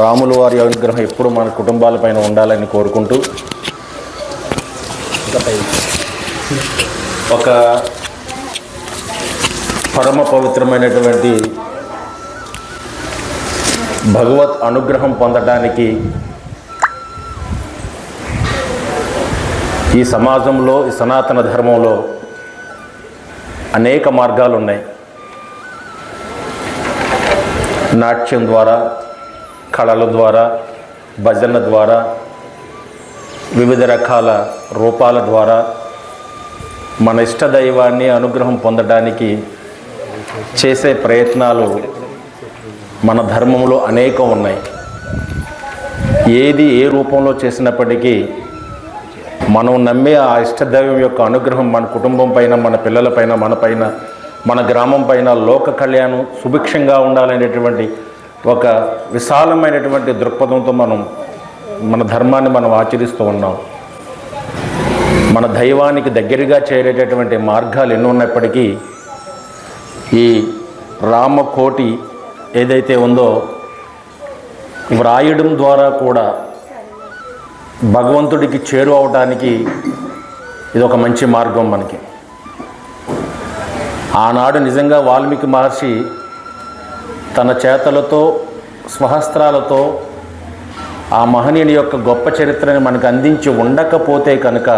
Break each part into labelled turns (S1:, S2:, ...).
S1: రాముల వారి అనుగ్రహం ఎప్పుడు మన కుటుంబాలపైన ఉండాలని కోరుకుంటూ ఒక పరమ పవిత్రమైనటువంటి భగవత్ అనుగ్రహం పొందడానికి ఈ సమాజంలో ఈ సనాతన ధర్మంలో అనేక మార్గాలు ఉన్నాయి నాట్యం ద్వారా కళల ద్వారా భజన ద్వారా వివిధ రకాల రూపాల ద్వారా మన ఇష్ట దైవాన్ని అనుగ్రహం పొందడానికి చేసే ప్రయత్నాలు మన ధర్మంలో అనేకం ఉన్నాయి. ఏది ఏ రూపంలో చేసినప్పటికీ మనం నమ్మే ఆ ఇష్టదైవం యొక్క అనుగ్రహం మన కుటుంబం పైన మన పిల్లల పైన మన పైన మన గ్రామం పైన లోక కళ్యాణం సుభిక్షంగా ఉండాలనేటువంటి ఒక విశాలమైనటువంటి దృక్పథంతో మనం మన ధర్మాన్ని మనం ఆచరిస్తూ ఉన్నాం. మన దైవానికి దగ్గరగా చేరేటటువంటి మార్గాలు ఎన్నో ఉన్నప్పటికీ ఈ రామకోటి ఏదైతే ఉందో వ్రాయడం ద్వారా కూడా భగవంతుడికి చేరు అవడానికి ఇది ఒక మంచి మార్గం మనకి. ఆనాడు నిజంగా వాల్మీకి మహర్షి తన చేతలతో స్వహస్త్రాలతో ఆ మహనీయుని యొక్క గొప్ప చరిత్రని మనకు అందించి ఉండకపోతే కనుక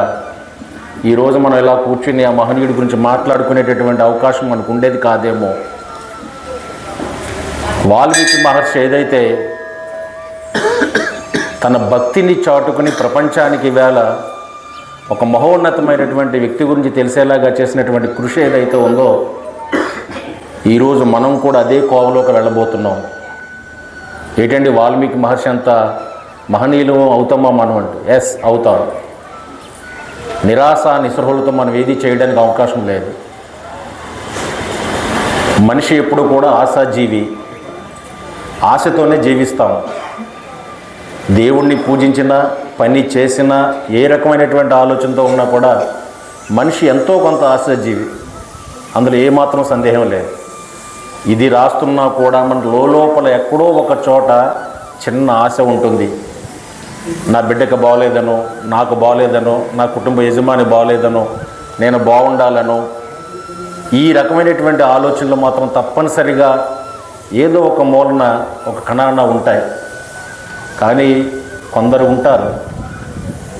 S1: ఈరోజు మనం ఇలా కూర్చుని ఆ మహనీయుడి గురించి మాట్లాడుకునేటటువంటి అవకాశం మనకు ఉండేది కాదేమో. వాల్మీకి మహర్షి ఏదైతే తన భక్తిని చాటుకుని ప్రపంచానికి వేళ ఒక మహోన్నతమైనటువంటి వ్యక్తి గురించి తెలిసేలాగా చేసినటువంటి కృషి ఏదైతే ఉందో ఈరోజు మనం కూడా అదే కోవలోకి వెళ్ళబోతున్నాం. ఏంటండి వాల్మీకి మహర్షి అంత మహనీయులు అవుతామా మనం అంటే? ఎస్ అవుతాం నిరాశ నిస్పృహలతో మనం ఏది చేయడానికి అవకాశం లేదు. మనిషి ఎప్పుడు కూడా ఆశాజీవి. ఆశతోనే జీవిస్తాం. దేవుణ్ణి పూజించిన పని చేసిన ఏ రకమైనటువంటి ఆలోచనతో ఉన్నా కూడా మనిషి ఎంతో కొంత ఆశాజీవి. అందులో ఏమాత్రం సందేహం లేదు. ఇది రాస్తున్నా కూడా మన లోపల ఎక్కడో ఒక చోట చిన్న ఆశ ఉంటుంది. నా బిడ్డకు బాగోలేదనో నాకు బాగోలేదనో నా కుటుంబ యజమాని బాగోలేదనో నేను బాగుండాలనో ఈ రకమైనటువంటి ఆలోచనలు మాత్రం తప్పనిసరిగా ఏదో ఒక మూలన ఒక కణాన ఉంటాయి. కానీ కొందరు ఉంటారు.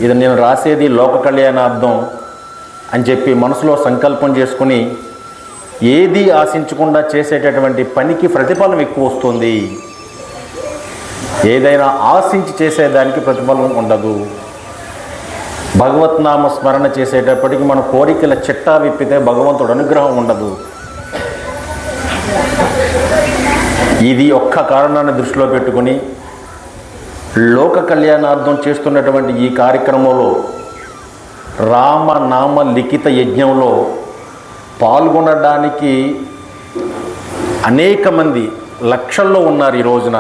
S1: ఇది నేను రాసేది లోక కళ్యాణార్థం అని చెప్పి మనసులో సంకల్పం చేసుకుని ఏది ఆశించకుండా చేసేటటువంటి పనికి ప్రతిఫలం ఎక్కువ వస్తుంది? ఏదైనా ఆశించి చేసేదానికి ప్రతిఫలం ఉండదు. భగవత్నామ స్మరణ చేసేటప్పటికి మన కోరికల చిట్టా విప్పితే భగవంతుడు అనుగ్రహం ఉండదు. ఇది ఒక్క కారణాన్ని దృష్టిలో పెట్టుకుని లోక కళ్యాణార్థం చేస్తున్నటువంటి ఈ కార్యక్రమంలో రామనామ లిఖిత యజ్ఞంలో పాల్గొనడానికి అనేక మంది లక్షల్లో ఉన్నారు ఈ రోజున.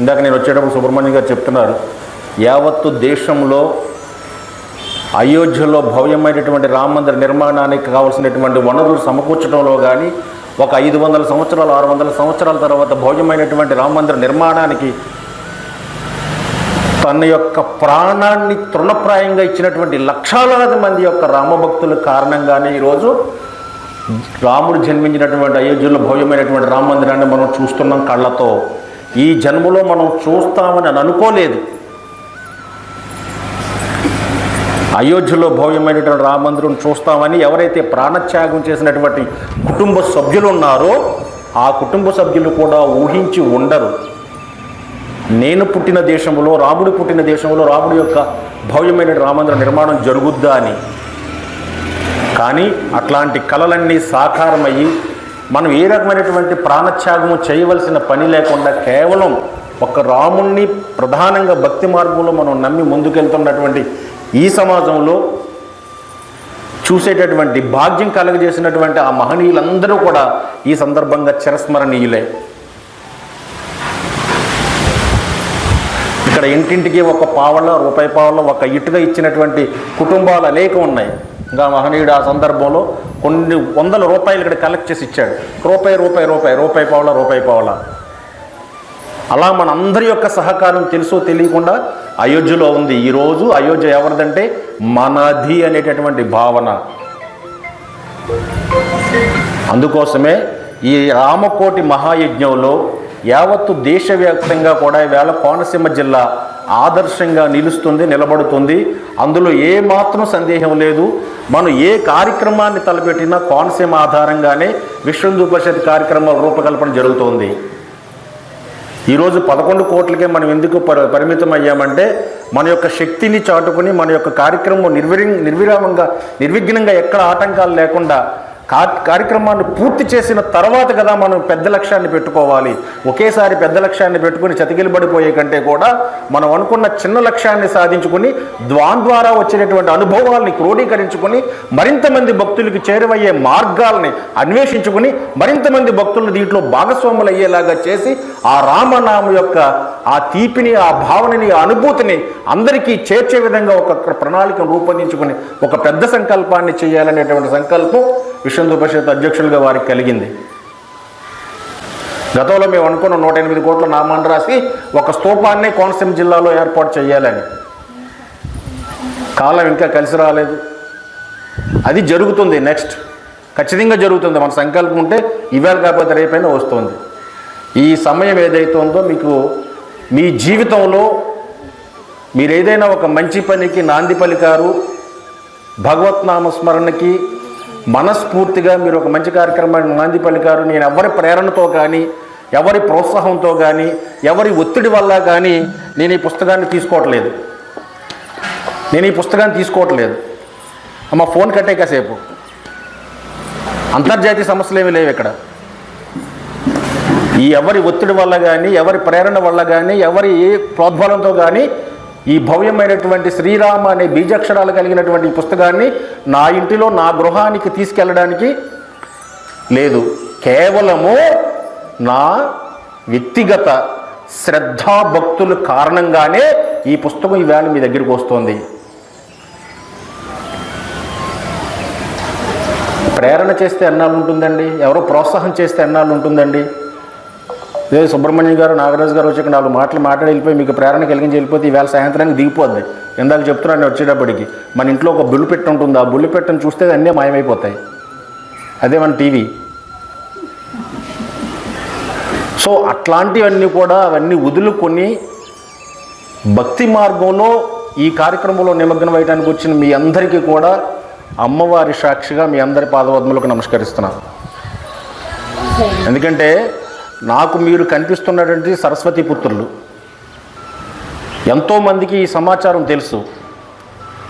S1: ఇందాక నేను వచ్చేటప్పుడు సుబ్రహ్మణ్యం గారు చెప్తున్నారు యావత్తు దేశంలో అయోధ్యలో భవ్యమైనటువంటి రామ మందిర నిర్మాణానికి కావలసినటువంటి వనరులు సమకూర్చడంలో కానీ ఒక ఐదు వందల సంవత్సరాలు ఆరు వందల సంవత్సరాల తర్వాత భవ్యమైనటువంటి రామ మందిర నిర్మాణానికి తన యొక్క ప్రాణాన్ని తృణప్రాయంగా ఇచ్చినటువంటి లక్షలాది మంది యొక్క రామభక్తుల కారణంగానే ఈరోజు రాముడు జన్మించినటువంటి అయోధ్యలో భవ్యమైనటువంటి రామ మందిరాన్ని మనం చూస్తున్నాం కళ్ళతో. ఈ జన్మలో మనం చూస్తామని అని అనుకోలేదు. అయోధ్యలో భవ్యమైనటువంటి రామ మందిరం చూస్తామని ఎవరైతే ప్రాణత్యాగం చేసినటువంటి కుటుంబ సభ్యులు ఉన్నారో ఆ కుటుంబ సభ్యులు కూడా ఊహించి ఉండరు. నేను పుట్టిన దేశంలో రాముడు పుట్టిన దేశంలో రాముడి యొక్క భవ్యమైన రామందిర నిర్మాణం జరుగుద్దా అని. కానీ అట్లాంటి కళలన్నీ సాకారమయ్యి మనం ఏ రకమైనటువంటి ప్రాణత్యాగము చేయవలసిన పని లేకుండా కేవలం ఒక రాముణ్ణి ప్రధానంగా భక్తి మార్గంలో మనం నమ్మి ముందుకెళ్తున్నటువంటి ఈ సమాజంలో చూసేటటువంటి భాగ్యం కలగజేసినటువంటి ఆ మహనీయులందరూ కూడా ఈ సందర్భంగా చిరస్మరణీయులే. ఇక్కడ ఇంటింటికి ఒక పావలో రూపాయి పావలో ఒక ఇటుక ఇచ్చినటువంటి కుటుంబాలు అనేక ఉన్నాయి. ఇంకా మహనీయుడు ఆ సందర్భంలో కొన్ని వందల రూపాయలు ఇక్కడ కలెక్ట్ చేసి ఇచ్చాడు. రూపాయి రూపాయి రూపాయి రూపాయి పావులా రూపాయి పావులా. అలా మన అందరి యొక్క సహకారం తెలుసో తెలియకుండా అయోధ్యలో ఉంది. ఈరోజు అయోధ్య ఎవరిదంటే మనది అనేటటువంటి భావన. అందుకోసమే ఈ రామకోటి మహాయజ్ఞంలో యావత్తు దేశవ్యాప్తంగా కూడా ఈవేళ కోనసీమ జిల్లా ఆదర్శంగా నిలుస్తుంది నిలబడుతుంది. అందులో ఏ మాత్రం సందేహం లేదు. మనం ఏ కార్యక్రమాన్ని తలపెట్టినా కోనసీమ ఆధారంగానే విశ్వ పరిషత్ కార్యక్రమాల రూపకల్పన జరుగుతోంది. ఈరోజు పదకొండు కోట్లకే మనం ఎందుకు పరి పరిమితం అయ్యామంటే మన యొక్క శక్తిని చాటుకుని మన యొక్క కార్యక్రమం నిర్విరి నిర్విరామంగా నిర్విఘ్నంగా ఎక్కడ ఆటంకాలు లేకుండా కార్యక్రమాన్ని పూర్తి చేసిన తర్వాత కదా మనం పెద్ద లక్ష్యాన్ని పెట్టుకోవాలి. ఒకేసారి పెద్ద లక్ష్యాన్ని పెట్టుకుని చతికిలబడిపోయే కంటే కూడా మనం అనుకున్న చిన్న లక్ష్యాన్ని సాధించుకుని ద్వాన్ ద్వారా వచ్చినటువంటి అనుభవాల్ని క్రోడీకరించుకుని మరింత మంది చేరువయ్యే మార్గాల్ని అన్వేషించుకుని మరింత మంది భక్తులను దీంట్లో భాగస్వాములు అయ్యేలాగా చేసి ఆ రామనామ యొక్క ఆ తీపిని ఆ భావనని ఆ అనుభూతిని అందరికీ చేర్చే విధంగా ఒక ప్రణాళికను రూపొందించుకుని ఒక పెద్ద సంకల్పాన్ని చేయాలనేటువంటి సంకల్పం విశ్వందు పరిషత్ అధ్యక్షులుగా వారికి కలిగింది. గతంలో మేము అనుకున్న నూట ఎనిమిది కోట్ల నామాన్ని రాసి ఒక స్తూపాన్ని కోనసీమ జిల్లాలో ఏర్పాటు చేయాలని. కాలం ఇంకా కలిసి రాలేదు. అది జరుగుతుంది నెక్స్ట్. ఖచ్చితంగా జరుగుతుంది. మన సంకల్పం ఉంటే ఇవాళ కాకపోతే రేపైనా వస్తుంది. ఈ సమయం ఏదైతే ఉందో మీకు మీ జీవితంలో మీరు ఏదైనా ఒక మంచి పనికి నాంది పలికారు భగవత్ నామ మనస్ఫూర్తిగా మీరు ఒక మంచి కార్యక్రమాన్ని నాంది పలికారు నేను ఎవరి ప్రేరణతో కానీ ఎవరి ప్రోత్సాహంతో కానీ ఎవరి ఒత్తిడి వల్ల కానీ నేను ఈ పుస్తకాన్ని తీసుకోవట్లేదు. నేను ఈ పుస్తకాన్ని తీసుకోవట్లేదు. అమ్మ ఫోన్ కట్టే కాసేపు. అంతర్జాతీయ సమస్యలు ఏమీ లేవు ఇక్కడ. ఈ ఎవరి ఒత్తిడి వల్ల కానీ ఎవరి ప్రేరణ వల్ల కానీ ఎవరి ప్రోద్బలంతో కానీ ఈ భవ్యమైనటువంటి శ్రీరామ అనే బీజాక్షరాలు కలిగినటువంటి ఈ పుస్తకాన్ని నా ఇంటిలో నా గృహానికి తీసుకెళ్ళడానికి లేదు. కేవలము నా వ్యక్తిగత శ్రద్ధాభక్తుల కారణంగానే ఈ పుస్తకం ఈవేళ మీ దగ్గరికి వస్తుంది. ప్రేరణ చేస్తే ఎన్నాళ్ళు ఉంటుందండి? ఎవరో ప్రోత్సాహం చేస్తే ఎన్నాళ్ళు ఉంటుందండి? లేదు సుబ్రహ్మణ్యం గారు నాగరాజు గారు వచ్చి ఇక్కడ నాలుగు మాటలు మాట్లాడి వెళ్ళిపోయి మీకు ప్రేరణ కలిగించి వెళ్ళిపోతే ఈవేళ సాయంత్రానికి దిగిపోద్ది. ఇందాక చెప్తున్నాను వచ్చేటప్పటికి. మన ఇంట్లో ఒక బుల్లు పెట్టి ఉంటుంది. ఆ బుల్లు పెట్టను చూస్తే అన్నీ మాయమైపోతాయి. అదే మన టీవీ? సో అట్లాంటివన్నీ కూడా అవన్నీ వదులుకొని భక్తి మార్గంలో ఈ కార్యక్రమంలో నిమగ్నం అయ్యడానికి వచ్చిన మీ అందరికీ కూడా అమ్మవారి సాక్షిగా మీ అందరి పాదవద్ములకు నమస్కరిస్తున్నాను. ఎందుకంటే నాకు మీరు కనిపిస్తున్నటువంటి సరస్వతి పుత్రులు. ఎంతోమందికి ఈ సమాచారం తెలుసు.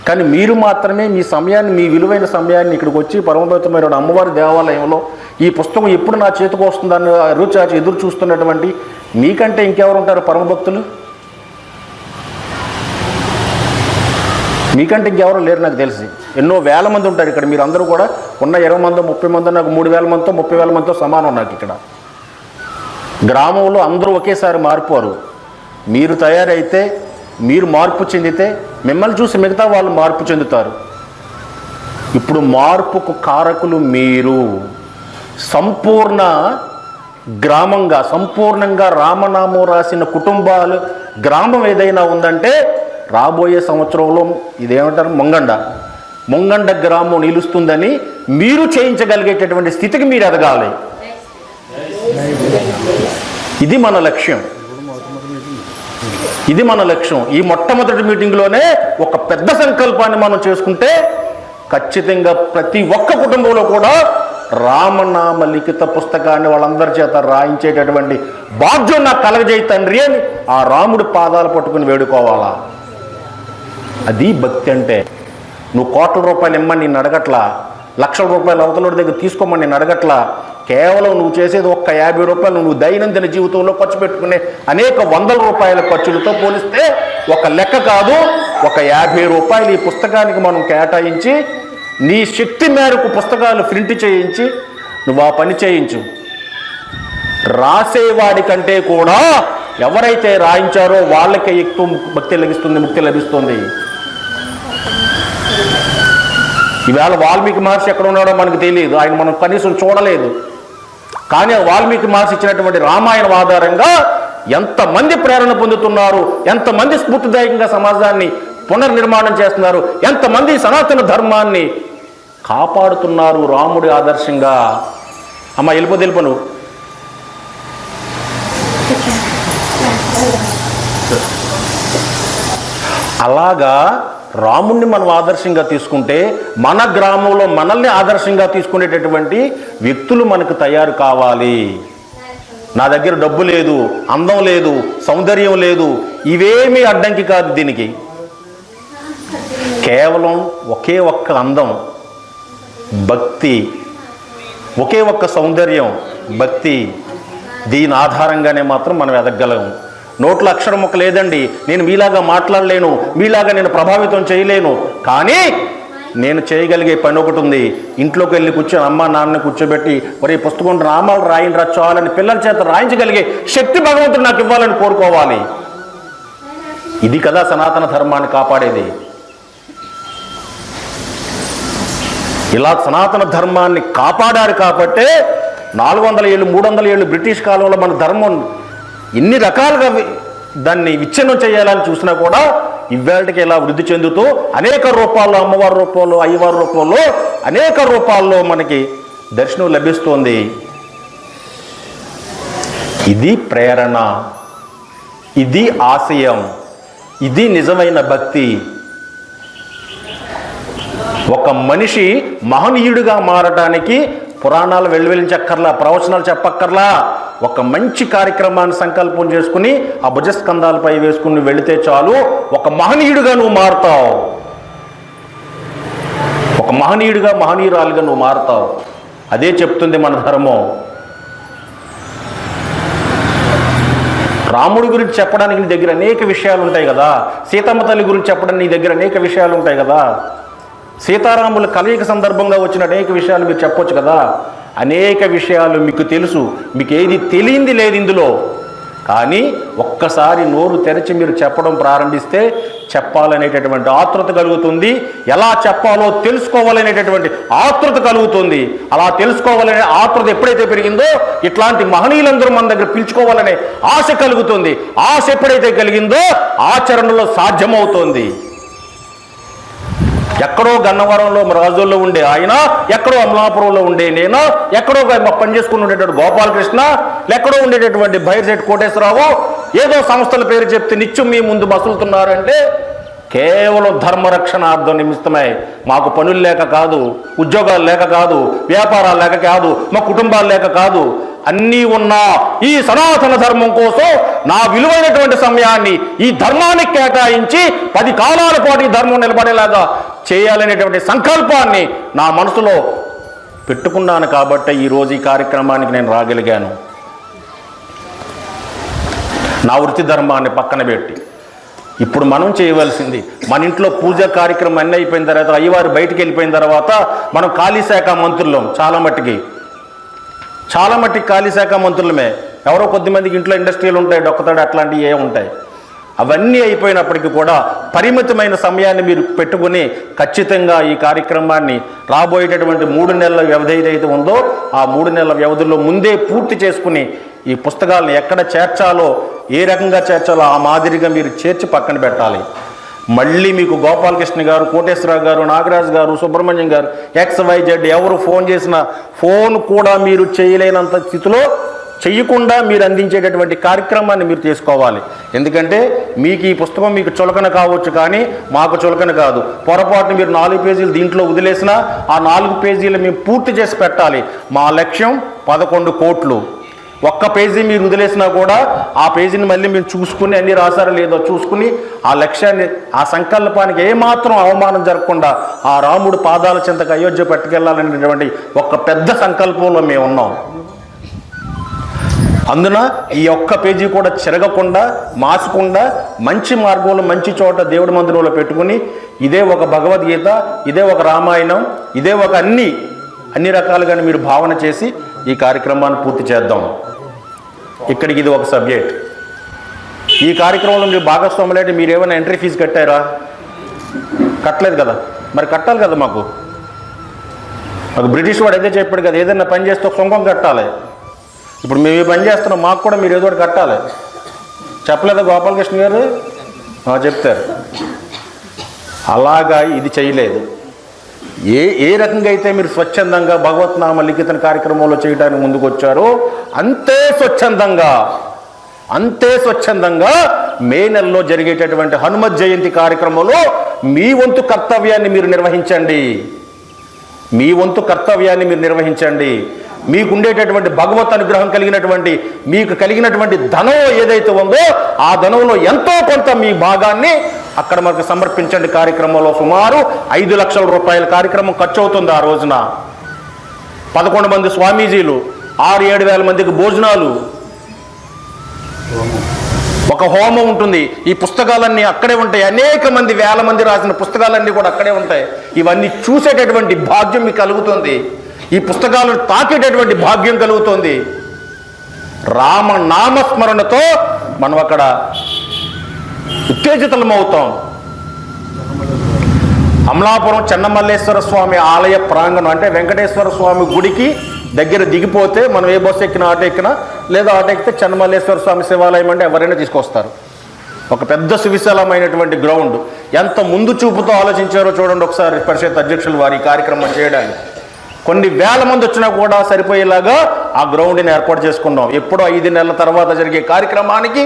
S1: కానీ మీరు మాత్రమే మీ సమయాన్ని మీ విలువైన సమయాన్ని ఇక్కడికి వచ్చి పరమపవిత్రమైన అమ్మవారి దేవాలయంలో ఈ పుస్తకం ఎప్పుడు నా చేతికి వస్తుందని రుచాచి ఎదురు చూస్తున్నటువంటి మీకంటే ఇంకెవరు ఉంటారు పరమభక్తులు? మీకంటే ఇంకెవరు లేరు నాకు తెలిసి. ఎన్నో వేల మంది ఉంటారు ఇక్కడ. మీరు అందరూ కూడా ఉన్న ఇరవై మంది ముప్పై మంది నాకు మూడు వేల మందితో ముప్పై వేల మందితో సమానం నాకు ఇక్కడ. గ్రామంలో అందరూ ఒకేసారి మారిపోరు మీరు తయారైతే మీరు మార్పు చెందితే మిమ్మల్ని చూసి మిగతా వాళ్ళు మార్పు చెందుతారు. ఇప్పుడు మార్పుకు కారకులు మీరు. సంపూర్ణ గ్రామంగా సంపూర్ణంగా రామనామం రాసిన కుటుంబాలు గ్రామం ఏదైనా ఉందంటే రాబోయే సంవత్సరంలో ఇదేమంటారు? మొంగండ. మొంగండ గ్రామం నిలుస్తుందని మీరు చేయించగలిగేటటువంటి స్థితికి మీరు ఎదగాలి. ఇది మన లక్ష్యం. ఇది మన లక్ష్యం. ఈ మొట్టమొదటి మీటింగ్లోనే ఒక పెద్ద సంకల్పాన్ని మనం చేసుకుంటే ఖచ్చితంగా ప్రతి ఒక్క కుటుంబంలో కూడా రామనామ లిఖిత పుస్తకాన్ని వాళ్ళందరి చేత రాయించేటటువంటి భాగ్యం నాకు కలగజేయి తండ్రి అని ఆ రాముడు పాదాలు పట్టుకుని వేడుకోవాలా? అది భక్తి అంటే. నువ్వు కోట్ల రూపాయలు ఇమ్మని నేను అడగట్లా? లక్షల రూపాయలు అవతల దగ్గర తీసుకోమని నేను అడగట్లా? కేవలం నువ్వు చేసేది ఒక్క యాభై రూపాయలు నువ్వు దైనందిన జీవితంలో ఖర్చు పెట్టుకునే అనేక వందల రూపాయల ఖర్చులతో పోలిస్తే ఒక లెక్క కాదు ఒక యాభై రూపాయలు ఈ పుస్తకానికి మనం కేటాయించి నీ శక్తి మేరకు పుస్తకాలు ప్రింట్ చేయించి నువ్వు ఆ పని చేయించు. రాసేవాడి కంటే కూడా ఎవరైతే రాయించారో వాళ్ళకే ఎక్కువ భక్తి లభిస్తుంది ముక్తి లభిస్తుంది. ఈవేళ వాల్మీకి మహర్షి ఎక్కడ ఉన్నాడో మనకు తెలియదు. ఆయన మనం కనీసం చూడలేదు. కానీ వాల్మీకి మహర్షి ఇచ్చినటువంటి రామాయణం ఆధారంగా ఎంతమంది ప్రేరణ పొందుతున్నారు ఎంతమంది స్ఫూర్తిదాయకంగా సమాజాన్ని పునర్నిర్మాణం చేస్తున్నారు ఎంతమంది సనాతన ధర్మాన్ని కాపాడుతున్నారు రాముడి ఆదర్శంగా. అమ్మ ఎలుపు తెలుపు నువ్వు. అలాగా రాముణ్ణి మనం ఆదర్శంగా తీసుకుంటే మన గ్రామంలో మనల్ని ఆదర్శంగా తీసుకునేటటువంటి వ్యక్తులు మనకు తయారు కావాలి. నా దగ్గర డబ్బు లేదు అందం లేదు సౌందర్యం లేదు ఇవేమీ అడ్డంకి కాదు దీనికి. కేవలం ఒకే ఒక్క అందం భక్తి ఒకే ఒక్క సౌందర్యం భక్తి దీని ఆధారంగానే మాత్రం మనం ఎదగలం నోట్ల అక్షరం ఒక లేదండి. నేను మీలాగా మాట్లాడలేను. మీలాగా నేను ప్రభావితం చేయలేను. కానీ నేను చేయగలిగే పని ఒకటి ఉంది. ఇంట్లోకి వెళ్ళి కూర్చొని అమ్మ నాన్న కూర్చోబెట్టి మరి పుస్తకం రామాలు రాయిని రచ్చాలని పిల్లల చేత రాయించగలిగే శక్తి భగవంతుడు నాకు ఇవ్వాలని కోరుకోవాలి. ఇది కదా సనాతన ధర్మాన్ని కాపాడేది. ఇలా సనాతన ధర్మాన్ని కాపాడారు కాబట్టే నాలుగు వందల ఏళ్ళు మూడు వందల ఏళ్ళు బ్రిటిష్ కాలంలో మన ధర్మం ఎన్ని రకాలుగా దాన్ని విచ్ఛిన్నం చేయాలని చూసినా కూడా ఇవాళకి ఇలా వృద్ధి చెందుతూ అనేక రూపాల్లో అమ్మవారి రూపంలో అయ్యవారి రూపంలో అనేక రూపాల్లో మనకి దర్శనం లభిస్తోంది. ఇది ప్రేరణ ఇది ఆశయం ఇది నిజమైన భక్తి. ఒక మనిషి మహనీయుడిగా మారటానికి పురాణాలు వెలువెలించక్కర్లా ప్రవచనాలు చెప్పక్కర్లా. ఒక మంచి కార్యక్రమాన్ని సంకల్పం చేసుకుని ఆ భుజస్కంధాలపై వేసుకుని వెళితే చాలు. ఒక మహనీయుడిగా నువ్వు మారుతావు. ఒక మహనీయుడిగా మహనీయురాలుగా నువ్వు మారుతావు. అదే చెప్తుంది మన ధర్మం. రాముడి గురించి చెప్పడానికి నీ దగ్గర అనేక విషయాలు ఉంటాయి కదా. సీతమ్మ తల్లి గురించి చెప్పడానికి నీ దగ్గర అనేక విషయాలు ఉంటాయి కదా. సీతారాముల కలయిక సందర్భంగా వచ్చిన అనేక విషయాలు మీరు చెప్పొచ్చు కదా. అనేక విషయాలు మీకు తెలుసు. మీకు ఏది తెలియంది లేదు ఇందులో. కానీ ఒక్కసారి నోరు తెరిచి మీరు చెప్పడం ప్రారంభిస్తే చెప్పాలనేటటువంటి ఆతృత కలుగుతుంది. ఎలా చెప్పాలో తెలుసుకోవాలనేటటువంటి ఆతృత కలుగుతుంది. అలా తెలుసుకోవాలనే ఆతృత ఎప్పుడైతే పెరిగిందో ఇట్లాంటి మహనీయులందరూ మన దగ్గర పిలుచుకోవాలనే ఆశ కలుగుతుంది. ఆశ ఎప్పుడైతే కలిగిందో ఆచరణలో సాధ్యమవుతోంది. ఎక్కడో గన్నవరంలో రాజుల్లో ఉండే ఆయన ఎక్కడో అమలాపురంలో ఉండే నేను ఎక్కడో పని పనిచేసుకుని ఉండేటువంటి గోపాలకృష్ణ ఎక్కడో ఉండేటటువంటి బైర్శెట్టి కోటేశ్వరరావు ఏదో సంస్థల పేరు చెప్తే నిత్యం మీ ముందు మసులుతున్నారంటే కేవలం ధర్మరక్షణార్థం నిమిత్తమై. మాకు పనులు లేక కాదు ఉద్యోగాలు లేక కాదు వ్యాపారాలు లేక కాదు మా కుటుంబాలు లేక కాదు. అన్నీ ఉన్నా ఈ సనాతన ధర్మం కోసం నా విలువైనటువంటి సమయాన్ని ఈ ధర్మానికి కేటాయించి పది కాలాల పాటు ఈ ధర్మం నిలబడేలాగా చేయాలనేటువంటి సంకల్పాన్ని నా మనసులో పెట్టుకున్నాను కాబట్టి ఈరోజు ఈ కార్యక్రమానికి నేను రాగలిగాను. నా వృత్తి ధర్మాన్ని పక్కన పెట్టి. ఇప్పుడు మనం చేయవలసింది మన ఇంట్లో పూజా కార్యక్రమం అన్నీ అయిపోయిన తర్వాత అయ్యవారు బయటికి వెళ్ళిపోయిన తర్వాత మనం ఖాళీ శాఖ మంత్రులం చాలా మట్టుకి. చాలా మట్టుకి ఖాళీ శాఖ మంత్రులమే. ఎవరో కొద్దిమందికి ఇంట్లో ఇండస్ట్రీలు ఉంటాయి డొక్కతాడు అట్లాంటివి ఏ ఉంటాయి. అవన్నీ అయిపోయినప్పటికీ కూడా పరిమితమైన సమయాన్ని మీరు పెట్టుకుని ఖచ్చితంగా ఈ కార్యక్రమాన్ని రాబోయేటటువంటి మూడు నెలల వ్యవధి ఏదైతే ఉందో ఆ మూడు నెలల వ్యవధిలో ముందే పూర్తి చేసుకుని ఈ పుస్తకాలను ఎక్కడ చేర్చాలో ఏ రకంగా చేర్చాలో ఆ మాదిరిగా మీరు చేర్చి పక్కన పెట్టాలి. మళ్ళీ మీకు గోపాలకృష్ణ గారు కోటేశ్వరరావు గారు నాగరాజు గారు సుబ్రహ్మణ్యం గారు ఎక్స్ వై జెడ్ ఎవరు ఫోన్ చేసినా ఫోన్ కూడా మీరు చేయలేనంత స్థితిలో చేయకుండా మీరు అందించేటటువంటి కార్యక్రమాన్ని మీరు చేసుకోవాలి ఎందుకంటే మీకు ఈ పుస్తకం మీకు చులకన కావచ్చు కానీ మాకు చులకన కాదు. పొరపాటున మీరు నాలుగు పేజీలు దీంట్లో వదిలేసినా ఆ నాలుగు పేజీలు మేము పూర్తి చేసి పెట్టాలి. మా లక్ష్యం పదకొండు కోట్లు. ఒక్క పేజీ మీరు వదిలేసినా కూడా ఆ పేజీని మళ్ళీ మీరు చూసుకుని అన్ని రాశారో లేదో చూసుకుని ఆ లక్ష్యాన్ని ఆ సంకల్పానికి ఏమాత్రం అవమానం జరగకుండా ఆ రాముడు పాదాల చింతకు అయోధ్య పట్టుకెళ్ళాలనేటువంటి ఒక పెద్ద సంకల్పంలో మేము ఉన్నాం. అందున ఈ ఒక్క పేజీ కూడా చెరగకుండా మాసకుండా మంచి మార్గంలో మంచి చోట దేవుడి మందిరంలో పెట్టుకుని ఇదే ఒక భగవద్గీత ఇదే ఒక రామాయణం ఇదే ఒక అన్ని అన్ని రకాలుగా మీరు భావన చేసి ఈ కార్యక్రమాన్ని పూర్తి చేద్దాం. ఇక్కడికి ఇది ఒక సబ్జెక్ట్. ఈ కార్యక్రమంలో మీరు భాగస్వాములు అంటే మీరు ఏమైనా ఎంట్రీ ఫీజు కట్టారా? కట్టలేదు కదా. మరి కట్టాలి కదా మాకు. మాకు బ్రిటిష్ వాడు అదే చెప్పాడు కదా ఏదైనా పని చేస్తే ఒక కట్టాలి. ఇప్పుడు మేము ఈ పని చేస్తున్నాం మాకు కూడా మీరు ఏదో ఒకటి కట్టాలి. చెప్పలేదా గోపాలకృష్ణ గారు? చెప్తారు. అలాగా ఇది చేయలేదు. ఏ ఏ రకంగా అయితే మీరు స్వచ్ఛందంగా భగవత్నామ లిఖితన కార్యక్రమంలో చేయడానికి ముందుకు వచ్చారో అంతే స్వచ్ఛందంగా అంతే స్వచ్ఛందంగా మే నెలలో జరిగేటటువంటి హనుమత్ జయంతి కార్యక్రమంలో మీ వంతు కర్తవ్యాన్ని మీరు నిర్వహించండి. మీ వంతు కర్తవ్యాన్ని మీరు నిర్వహించండి. మీకుండేటటువంటి భగవత్ అనుగ్రహం కలిగినటువంటి మీకు కలిగినటువంటి ధనం ఏదైతే ఉందో ఆ ధనంలో ఎంతో కొంత మీ భాగాన్ని అక్కడ మనకు సమర్పించండి కార్యక్రమంలో సుమారు ఐదు లక్షల రూపాయల కార్యక్రమం ఖర్చు అవుతుంది ఆ రోజున. పదకొండు మంది స్వామీజీలు ఆరు ఏడు వేల మందికి భోజనాలు. ఒక హోమం ఉంటుంది. ఈ పుస్తకాలన్నీ అక్కడే ఉంటాయి. అనేక మంది వేల మంది రాసిన పుస్తకాలన్నీ కూడా అక్కడే ఉంటాయి. ఇవన్నీ చూసేటటువంటి భాగ్యం మీకు కలుగుతుంది. ఈ పుస్తకాలను తాకేటటువంటి భాగ్యం కలుగుతుంది. రామ నామస్మరణతో మనం అక్కడ ఉత్తేజితలం అవుతాం అమలాపురం చెన్నమల్లేశ్వర స్వామి ఆలయ ప్రాంగణం అంటే వెంకటేశ్వర స్వామి గుడికి దగ్గర దిగిపోతే మనం ఏ బస్సు ఎక్కినా ఆటో ఎక్కినా లేదా ఆటో ఎక్కితే చెన్నమల్లేశ్వర స్వామి శివాలయం అంటే ఎవరైనా తీసుకొస్తారు. ఒక పెద్ద సువిశాలమైనటువంటి గ్రౌండ్. ఎంత ముందు చూపుతో ఆలోచించారో చూడండి ఒకసారి పరిషత్ అధ్యక్షులు వారి కార్యక్రమం చేయడానికి. కొన్ని వేల మంది వచ్చినా కూడా సరిపోయేలాగా ఆ గ్రౌండ్ని ఏర్పాటు చేసుకున్నాం. ఎప్పుడో ఐదు నెలల తర్వాత జరిగే కార్యక్రమానికి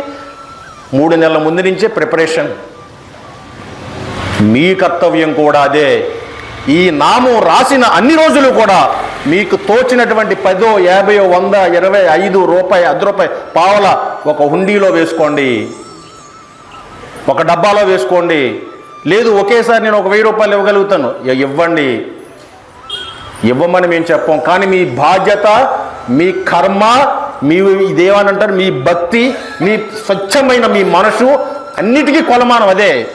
S1: మూడు నెలల ముందు నుంచే ప్రిపరేషన్. మీ కర్తవ్యం కూడా అదే. ఈ నామం రాసిన అన్ని రోజులు కూడా మీకు తోచినటువంటి పదో యాభయో వంద ఇరవై ఐదు రూపాయి అర్ధ రూపాయి పావల ఒక హుండీలో వేసుకోండి. ఒక డబ్బాలో వేసుకోండి. లేదు ఒకేసారి నేను ఒక వెయ్యి రూపాయలు ఇవ్వగలుగుతాను. ఇవ్వండి. ఇవ్వమని మేము చెప్పం. కానీ మీ బాధ్యత మీ కర్మ మీ ఇదేమనంటారు మీ భక్తి మీ స్వచ్ఛమైన మీ మనసు అన్నిటికీ కొలమానం అదే.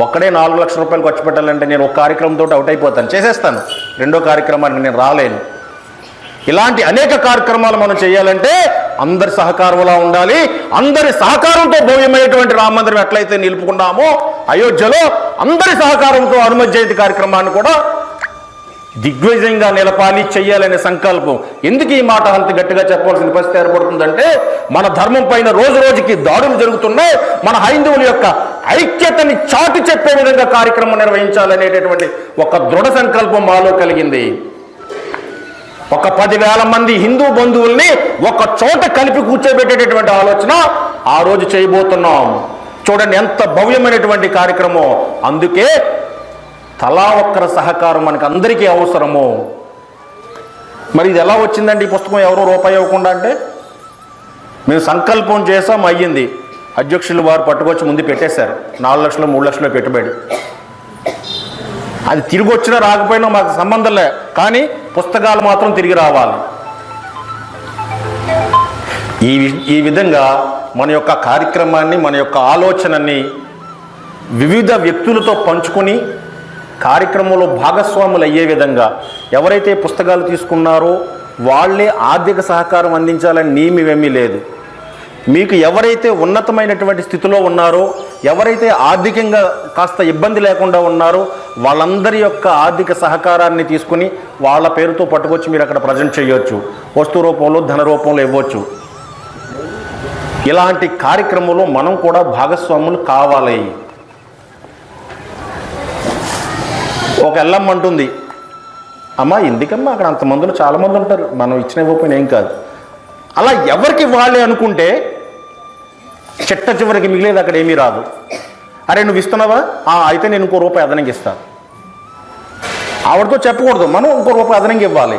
S1: ఒక్కడే నాలుగు లక్షల రూపాయలు ఖర్చు పెట్టాలంటే నేను ఒక కార్యక్రమంతో అవుట్ అయిపోతాను చేసేస్తాను. రెండో కార్యక్రమానికి నేను రాలేను. ఇలాంటి అనేక కార్యక్రమాలు మనం చేయాలంటే అందరి సహకారంలా ఉండాలి. అందరి సహకారంతో భవ్యమైనటువంటి రామ మందిరం ఎట్లయితే నిలుపుకున్నామో అయోధ్యలో అందరి సహకారంతో హనుమత్ జయంతి కార్యక్రమాన్ని కూడా దిగ్విజయంగా నిలపాలి చెయ్యాలనే సంకల్పం. ఎందుకు ఈ మాట అంత గట్టిగా చెప్పాల్సిన పరిస్థితి ఏర్పడుతుందంటే మన ధర్మం పైన రోజు రోజుకి దాడులు జరుగుతున్నాయి. మన హైందవుల యొక్క ఐక్యతని చాటి చెప్పే విధంగా కార్యక్రమం నిర్వహించాలనేటటువంటి ఒక దృఢ సంకల్పం మాలో కలిగింది. ఒక పదివేల మంది హిందూ బంధువుల్ని ఒక చోట కలిపి కూర్చోబెట్టేటటువంటి ఆలోచన ఆ రోజు చేయబోతున్నాం. చూడండి ఎంత భవ్యమైనటువంటి కార్యక్రమం. అందుకే తలా ఒక్కర సహకారం మనకు అందరికీ అవసరము. మరి ఇది ఎలా వచ్చిందండి ఈ పుస్తకం? ఎవరో రూపాయి ఇవ్వకుండా అంటే? మేము సంకల్పం చేసాం అయ్యింది. అధ్యక్షులు వారు పట్టుకొచ్చి ముందు పెట్టేశారు. నాలుగు లక్షలు మూడు లక్షలు పెట్టుబడి. అది తిరిగి వచ్చినా రాకపోయినా మాకు సంబంధం లే. కానీ పుస్తకాలు మాత్రం తిరిగి రావాలి. ఈ ఈ విధంగా మన యొక్క కార్యక్రమాన్ని మన యొక్క ఆలోచనని వివిధ వ్యక్తులతో పంచుకొని కార్యక్రమంలో భాగస్వాములు అయ్యే విధంగా ఎవరైతే పుస్తకాలు తీసుకున్నారో వాళ్ళే ఆర్థిక సహకారం అందించాలని నియమేమీ లేదు. మీకు ఎవరైతే ఉన్నతమైనటువంటి స్థితిలో ఉన్నారో ఎవరైతే ఆర్థికంగా కాస్త ఇబ్బంది లేకుండా ఉన్నారో వాళ్ళందరి యొక్క ఆర్థిక సహకారాన్ని తీసుకుని వాళ్ళ పేరుతో పట్టుకొచ్చి మీరు అక్కడ ప్రజెంట్ చేయొచ్చు. వస్తు రూపంలో ధన రూపంలో ఇవ్వచ్చు. ఇలాంటి కార్యక్రమంలో మనం కూడా భాగస్వాములు కావాలి. ఒక ఎల్లమ్మ అంటుంది. అమ్మ ఎందుకమ్మా అక్కడ అంతమందిలో చాలామంది ఉంటారు? మనం ఇచ్చిన ఇవ్వకపోయినా ఏం కాదు. అలా ఎవరికి ఇవ్వాలి అనుకుంటే చెట్ట చివరికి మిగిలేదు అక్కడ ఏమీ రాదు. అరే నువ్వు ఇస్తున్నావా? అయితే నేను ఇంకో రూపాయి అదనంగా ఇస్తాను ఆవిడతో చెప్పకూడదు. మనం ఇంకో రూపాయి అదనంగా ఇవ్వాలి.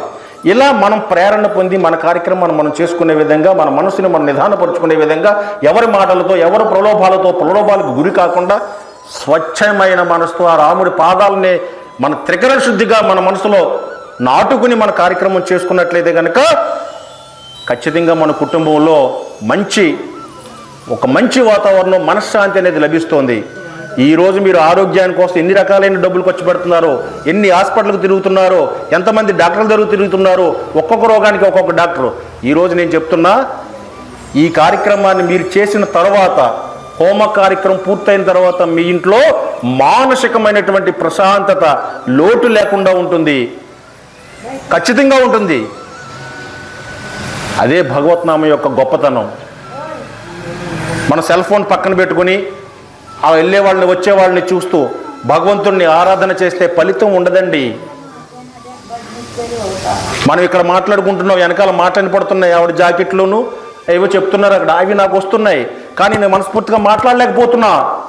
S1: ఇలా మనం ప్రేరణ పొంది మన కార్యక్రమాన్ని మనం చేసుకునే విధంగా మన మనసుని మనం నిదానపరుచుకునే విధంగా ఎవరి మాటలతో ఎవరి ప్రలోభాలతో ప్రలోభాలకు గురి కాకుండా స్వచ్ఛమైన మనసుతో ఆ రాముడి పాదాలనే మన త్రికరణ శుద్ధిగా మన మనసులో నాటుకుని మన కార్యక్రమం చేసుకున్నట్లయితే కనుక ఖచ్చితంగా మన కుటుంబంలో మంచి ఒక మంచి వాతావరణం మనశ్శాంతి అనేది లభిస్తోంది. ఈరోజు మీరు ఆరోగ్యానికి కోసం ఎన్ని రకాలైన డబ్బులు ఖర్చు పెడుతున్నారో? ఎన్ని హాస్పిటల్కి తిరుగుతున్నారో? ఎంతమంది డాక్టర్ల దగ్గర తిరుగుతున్నారో? ఒక్కొక్క రోగానికి ఒక్కొక్క డాక్టరు. ఈరోజు నేను చెప్తున్నా ఈ కార్యక్రమాన్ని మీరు చేసిన తర్వాత హోమ కార్యక్రమం పూర్తయిన తర్వాత మీ ఇంట్లో మానసికమైనటువంటి ప్రశాంతత లోటు లేకుండా ఉంటుంది. ఖచ్చితంగా ఉంటుంది. అదే భగవత్నామం యొక్క గొప్పతనం. మన సెల్ ఫోన్ పక్కన పెట్టుకుని ఆ వెళ్ళే వాళ్ళని వచ్చే వాళ్ళని చూస్తూ భగవంతుణ్ణి ఆరాధన చేస్తే ఫలితం ఉండదండి. మనం ఇక్కడ మాట్లాడుకుంటున్నాం వెనకాల మాట పడుతున్నాయి ఆవిడ జాకెట్లోను ఏవో చెప్తున్నారు అక్కడ అవి నాకు వస్తున్నాయి. కానీ నేను మనస్ఫూర్తిగా మాట్లాడలేకపోతున్నా.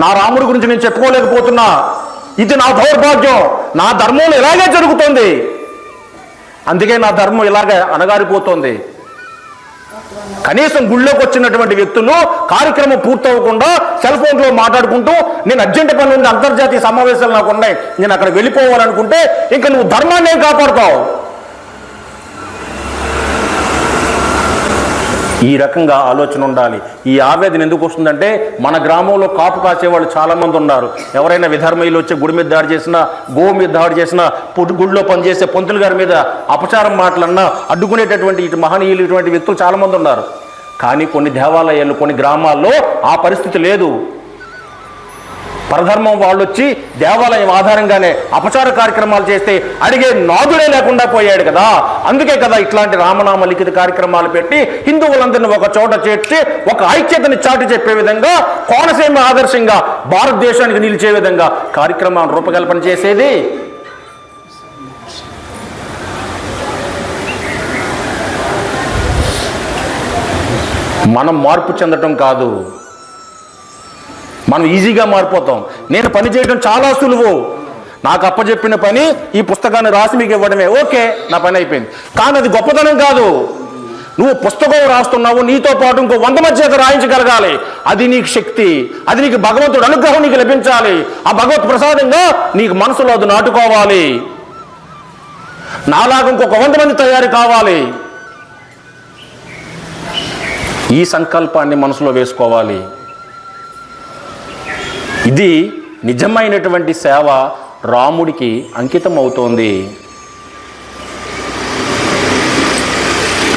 S1: నా రాముడి గురించి నేను చెప్పుకోలేకపోతున్నా. ఇది నా దౌర్భాగ్యం. నా ధర్మంలో ఇలాగే జరుగుతుంది. అందుకే నా ధర్మం ఇలాగే అనగారిపోతుంది కనీసం గుళ్ళోకి వచ్చినటువంటి వ్యక్తులు కార్యక్రమం పూర్తవకుండా సెల్ ఫోన్లో మాట్లాడుకుంటూ నేను అర్జెంట్ పని ఉంది అంతర్జాతీయ సమావేశాలు నాకు ఉన్నాయి నేను అక్కడ వెళ్ళిపోవాలనుకుంటే ఇంకా నువ్వు ధర్మాన్ని ఏం కాపాడుతావు? ఈ రకంగా ఆలోచన ఉండాలి. ఈ ఆవేదన ఎందుకు వస్తుందంటే మన గ్రామంలో కాపు కాసేవాళ్ళు చాలామంది ఉన్నారు. ఎవరైనా విధర్మీయులు వచ్చి గుడి మీద దాడి చేసినా గో మీద దాడి చేసినా పుట్టు గుడిలో పనిచేసే పంతులు గారి మీద అపచారం మాటలన్నా అడ్డుకునేటటువంటి ఇటు మహనీయులు ఇటువంటి వ్యక్తులు చాలామంది ఉన్నారు. కానీ కొన్ని దేవాలయాలు కొన్ని గ్రామాల్లో ఆ పరిస్థితి లేదు. పరధర్మం వాళ్ళు వచ్చి దేవాలయం ఆధారంగానే అపచార కార్యక్రమాలు చేస్తే అడిగే నాదుడే లేకుండా పోయాడు కదా. అందుకే కదా ఇట్లాంటి రామనామ లిఖిత కార్యక్రమాలు పెట్టి హిందువులందరినీ ఒక చోట చేర్చి ఒక ఐక్యతని చాటి చెప్పే విధంగా కోనసీమ ఆదర్శంగా భారతదేశానికి నిలిచే విధంగా కార్యక్రమాన్ని రూపకల్పన చేసేది. మనం మార్పు చెందటం కాదు. మనం ఈజీగా మారిపోతాం. నేను పని చేయడం చాలా సులువు. నాకు అప్పచెప్పిన పని ఈ పుస్తకాన్ని రాసి మీకు ఇవ్వడమే. ఓకే నా పని అయిపోయింది. కానీ అది గొప్పతనం కాదు. నువ్వు పుస్తకం రాస్తున్నావు నీతో పాటు ఇంకో వంద మంది చేత రాయించగలగాలి. అది నీకు శక్తి. అది నీకు భగవంతుడు అనుగ్రహం నీకు లభించాలి. ఆ భగవత్ ప్రసాదంగా నీకు మనసులో అది నాటుకోవాలి. నాలాగా ఇంకొక వంద మంది తయారు కావాలి. ఈ సంకల్పాన్ని మనసులో వేసుకోవాలి. ఇది నిజమైనటువంటి సేవ రాముడికి అంకితం అవుతోంది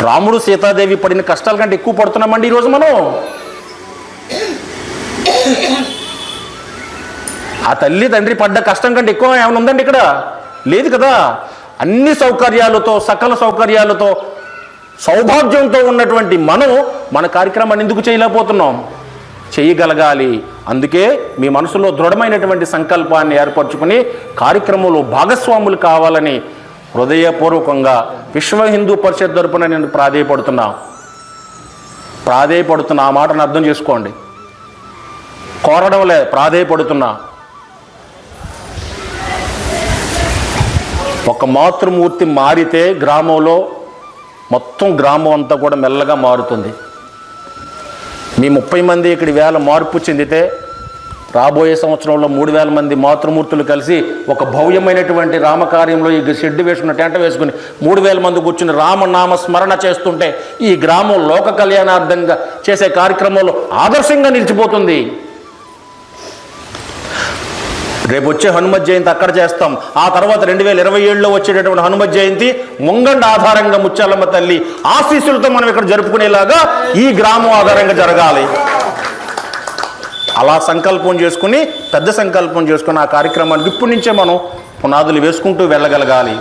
S1: రాముడు సీతాదేవి పడిన కష్టాల కంటే ఎక్కువ పడుతున్నామండి ఈరోజు మనం. ఆ తల్లి తండ్రి పడ్డ కష్టం కంటే ఎక్కువ ఏమైనా ఉందండి ఇక్కడ? లేదు కదా? అన్ని సౌకర్యాలతో సకల సౌకర్యాలతో సౌభాగ్యంతో ఉన్నటువంటి మనం మన కార్యక్రమాన్ని ఎందుకు చేయలేకపోతున్నాం? చేయగలగాలి. అందుకే మీ మనసులో దృఢమైనటువంటి సంకల్పాన్ని ఏర్పరచుకుని కార్యక్రమంలో భాగస్వాములు కావాలని హృదయపూర్వకంగా విశ్వ హిందూ పరిషత్ తరపున నేను ప్రాధేయపడుతున్నా. ప్రాధేయపడుతున్నా ఆ మాటను అర్థం చేసుకోండి. కోరడంలే ప్రాధేయపడుతున్నా. ఒక మాతృమూర్తి మారితే గ్రామంలో మొత్తం గ్రామం అంతా కూడా మెల్లగా మారుతుంది. మీ ముప్పై మంది ఇక్కడి వేల మార్పు చెందితే రాబోయే సంవత్సరంలో మూడు వేల మంది మాతృమూర్తులు కలిసి ఒక భవ్యమైనటువంటి రామకార్యంలో ఈ షెడ్ వేసుకున్న టెంట వేసుకుని మూడు వేల మంది కూర్చుని రామనామ స్మరణ చేస్తుంటే ఈ గ్రామం లోక కళ్యాణార్థంగా చేసే కార్యక్రమంలో ఆదర్శంగా నిలిచిపోతుంది. రేపు వచ్చే హనుమత్ జయంతి అక్కడ చేస్తాం. ఆ తర్వాత రెండు వేల ఇరవై ఏడులో వచ్చేటటువంటి హనుమత్ జయంతి ముంగండ ఆధారంగా ముత్యాలమ్మ తల్లి ఆశీస్సులతో మనం ఇక్కడ జరుపుకునేలాగా ఈ గ్రామం ఆధారంగా జరగాలి. అలా సంకల్పం చేసుకుని పెద్ద సంకల్పం చేసుకుని ఆ కార్యక్రమానికి ఇప్పటి నుంచే మనం పునాదులు వేసుకుంటూ వెళ్ళగలగాలి.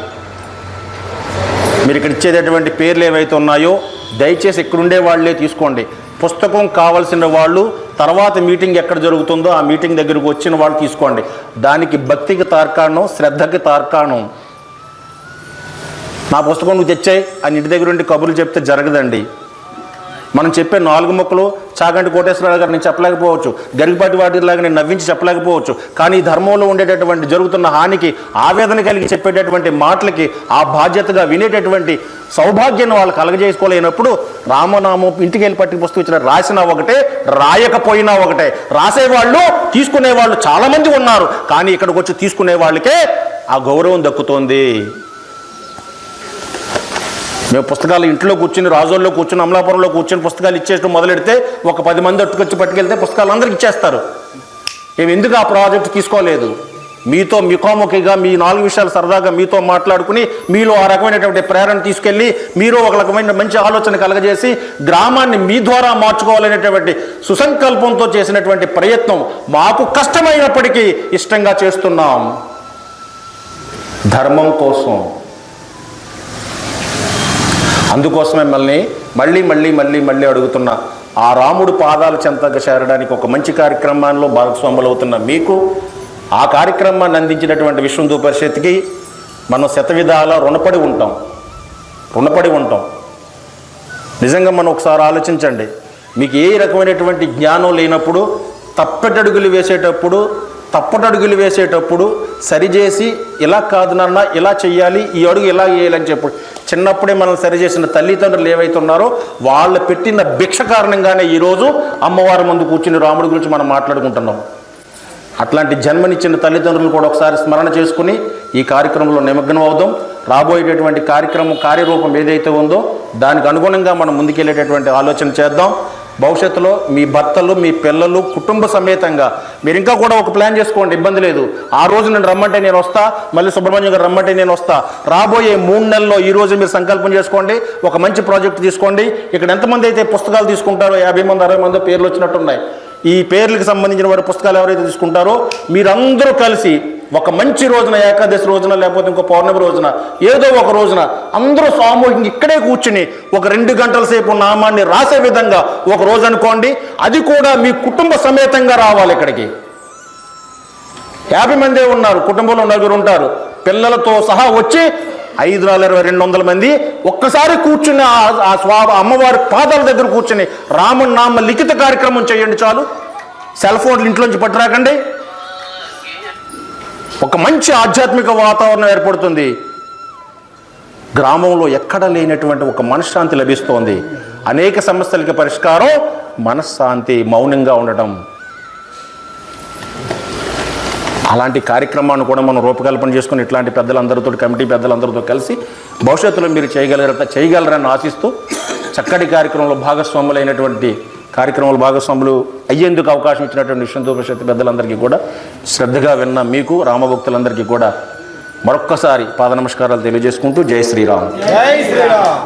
S1: మీరు ఇక్కడ ఇచ్చేటటువంటి పేర్లు ఏవైతే ఉన్నాయో దయచేసి ఇక్కడుండే వాళ్ళే తీసుకోండి. పుస్తకం కావాల్సిన వాళ్ళు తర్వాత మీటింగ్ ఎక్కడ జరుగుతుందో ఆ మీటింగ్ దగ్గరకు వచ్చిన వాళ్ళు తీసుకోండి. దానికి భక్తికి తార్కాణం శ్రద్ధకి తార్కాణం. నా పుస్తకం నువ్వు తెచ్చాయి అని ఇంటి దగ్గర ఉండి కబుర్లు చెప్తే జరగదండి. మనం చెప్పే నాలుగు మొక్కలు చాగంటి కోటేశ్వరరావు గారు నేను చెప్పలేకపోవచ్చు. గరికపాటి వాటిలాగా నేను నవ్వించి చెప్పలేకపోవచ్చు. కానీ ఈ ధర్మంలో ఉండేటటువంటి జరుగుతున్న హానికి ఆవేదన కలిగి చెప్పేటటువంటి మాటలకి ఆ బాధ్యతగా వినేటటువంటి సౌభాగ్యాన్ని వాళ్ళు కలగజేసుకోలేనప్పుడు రామనామం ఇంటికి వెళ్ళి పట్టి పుస్తకం ఇచ్చిన ఒకటే రాయకపోయినా ఒకటే. రాసేవాళ్ళు తీసుకునే వాళ్ళు చాలామంది ఉన్నారు. కానీ ఇక్కడికి వచ్చి తీసుకునే వాళ్ళకే ఆ గౌరవం దక్కుతోంది. మేము పుస్తకాలు ఇంట్లో కూర్చుని రాజోల్లో కూర్చుని అమలాపురంలో కూర్చుని పుస్తకాలు ఇచ్చేయడం మొదలెడితే ఒక పది మంది అట్టుకొచ్చి పట్టుకెళ్తే పుస్తకాలు అందరికి ఇచ్చేస్తారు. మేము ఎందుకు ఆ ప్రాజెక్ట్ తీసుకోలేదు? మీతో ముఖాముఖిగా మీ నాలుగు విషయాలు సరదాగా మీతో మాట్లాడుకుని మీలో ఆ రకమైనటువంటి ప్రేరణ తీసుకెళ్ళి మీరు ఒక రకమైన మంచి ఆలోచన కలగజేసి గ్రామాన్ని మీ ద్వారా మార్చుకోవాలనేటువంటి సుసంకల్పంతో చేసినటువంటి ప్రయత్నం మాకు కష్టమైనప్పటికీ ఇష్టంగా చేస్తున్నాం. ధర్మం కోసం అందుకోసం మిమ్మల్ని మళ్ళీ మళ్ళీ మళ్ళీ మళ్ళీ అడుగుతున్నా ఆ రాముడు పాదాలు చెంతగా చేరడానికి ఒక మంచి కార్యక్రమాల్లో భాగస్వాములు అవుతున్న మీకు ఆ కార్యక్రమాన్ని అందించినటువంటి విశ్వందు పరిషత్కి మనం శతవిధాల రుణపడి ఉంటాం. రుణపడి ఉంటాం. నిజంగా మనం ఒకసారి ఆలోచించండి. మీకు ఏ రకమైనటువంటి జ్ఞానం లేనప్పుడు తప్పటడుగులు వేసేటప్పుడు తప్పటడుగులు వేసేటప్పుడు సరిచేసి ఇలా కాదు నాన్న ఇలా చేయాలి ఈ అడుగు ఇలా చేయాలని చెప్పి. చిన్నప్పుడే మనం సరిచేసిన తల్లిదండ్రులు ఏవైతే ఉన్నారో వాళ్ళు పెట్టిన భిక్ష కారణంగానే ఈరోజు అమ్మవారి ముందు కూర్చుని రాముడి గురించి మనం మాట్లాడుకుంటున్నాం. అట్లాంటి జన్మనిచ్చిన తల్లిదండ్రులు కూడా ఒకసారి స్మరణ చేసుకుని ఈ కార్యక్రమంలో నిమగ్నం అవుదాం. రాబోయేటటువంటి కార్యక్రమం కార్యరూపం ఏదైతే ఉందో దానికి అనుగుణంగా మనం ముందుకెళ్ళేటటువంటి ఆలోచన చేద్దాం. భవిష్యత్తులో మీ భర్తలు మీ పిల్లలు కుటుంబ సమేతంగా. మీరు ఇంకా కూడా ఒక ప్లాన్ చేసుకోండి ఇబ్బంది లేదు. ఆ రోజు నేను రమ్మంటే నేను వస్తా మళ్ళీ సుబ్రహ్మణ్యం గారు రమ్మంటే నేను వస్తా. రాబోయే మూడు నెలల్లో ఈ రోజు మీరు సంకల్పం చేసుకోండి ఒక మంచి ప్రాజెక్ట్ తీసుకోండి. ఇక్కడ ఎంతమంది అయితే పుస్తకాలు తీసుకుంటారో యాభై మంది అరవై మంది పేర్లు వచ్చినట్టున్నాయి. ఈ పేర్లకు సంబంధించిన వారి పుస్తకాలు ఎవరైతే తీసుకుంటారో మీరందరూ కలిసి ఒక మంచి రోజున ఏకాదశి రోజున లేకపోతే ఇంకో పౌర్ణమి రోజున ఏదో ఒక రోజున అందరూ సామూహికంగా ఇక్కడే కూర్చుని ఒక రెండు గంటల సేపు నామాన్ని రాసే విధంగా ఒక రోజు అనుకోండి అది కూడా మీ కుటుంబ సమేతంగా రావాలి ఇక్కడికి. యాభై మందే ఉన్నారు కుటుంబంలో నలుగురు ఉంటారు. పిల్లలతో సహా వచ్చి ఐదు వందల ఇరవై రెండు వందల మంది ఒక్కసారి కూర్చుని ఆ- స్వా అమ్మవారి పాదాల దగ్గర కూర్చుని రాముని నామ లిఖిత కార్యక్రమం చేయండి చాలు. సెల్ ఫోన్లు ఇంట్లోంచి పట్టురాకండి ఒక మంచి ఆధ్యాత్మిక వాతావరణం ఏర్పడుతుంది. గ్రామంలో ఎక్కడ లేనటువంటి ఒక మనశ్శాంతి లభిస్తోంది. అనేక సమస్యలకి పరిష్కారం మనశ్శాంతి మౌనంగా ఉండటం. అలాంటి కార్యక్రమాన్ని కూడా మనం రూపకల్పన చేసుకుని ఇట్లాంటి పెద్దలందరితో కమిటీ పెద్దలందరితో కలిసి భవిష్యత్తులో మీరు చేయగలర చేయగలరని ఆశిస్తూ చక్కటి కార్యక్రమంలో భాగస్వాములైనటువంటి కార్యక్రమంలో భాగస్వాములు అయ్యేందుకు అవకాశం ఇచ్చినటువంటి విష్ణుతో పెద్దలందరికీ కూడా శ్రద్ధగా విన్న మీకు రామభక్తులందరికీ కూడా మరొక్కసారి పాద నమస్కారాలు తెలియజేసుకుంటూ జై శ్రీరామ్.
S2: జై శ్రీరామ్.